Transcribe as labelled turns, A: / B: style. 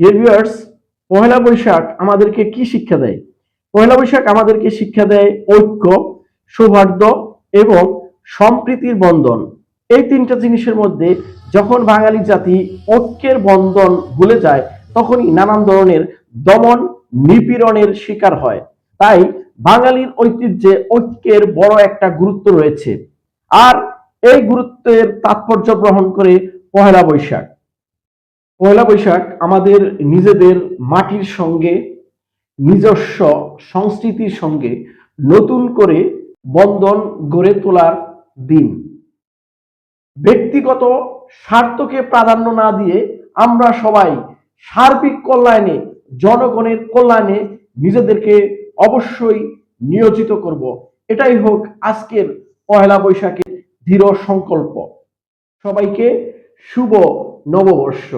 A: Viewers Pohela Boishakh আমাদেরকে কি শিক্ষা দেয়? পহেলা বৈশাখ আমাদেরকে শিক্ষা দেয় ঐক্য, সৌহার্দ্য এবং সম্প্রীতির বন্ধন। এই তিনটা জিনিসের মধ্যে যখন বাঙালি জাতি ঐক্যের বন্ধন ভুলে যায়, তখনই নানান ধরনের দমন নিপীড়নের শিকার হয়। তাই বাঙালির ঐতিহ্যে ঐক্যের বড় একটা গুরুত্ব রয়েছে। আর এই গুরুত্বের তাৎপর্য গ্রহণ করে পহেলা বৈশাখ। পয়লা বৈশাখ আমাদের নিজেদের মাটির সঙ্গে, নিজস্ব সংস্কৃতির সঙ্গে নতুন করে বন্ধন গড়ে তোলার দিন। ব্যক্তিগত স্বার্থকে প্রাধান্য না দিয়ে আমরা সবাই সার্বিক কল্যাণে, জনগণের কল্যাণে নিজেদেরকে অবশ্যই নিয়োজিত করব। এটাই হোক আজকের পয়লা বৈশাখের দৃঢ় সংকল্প। সবাইকে শুভ নববর্ষ।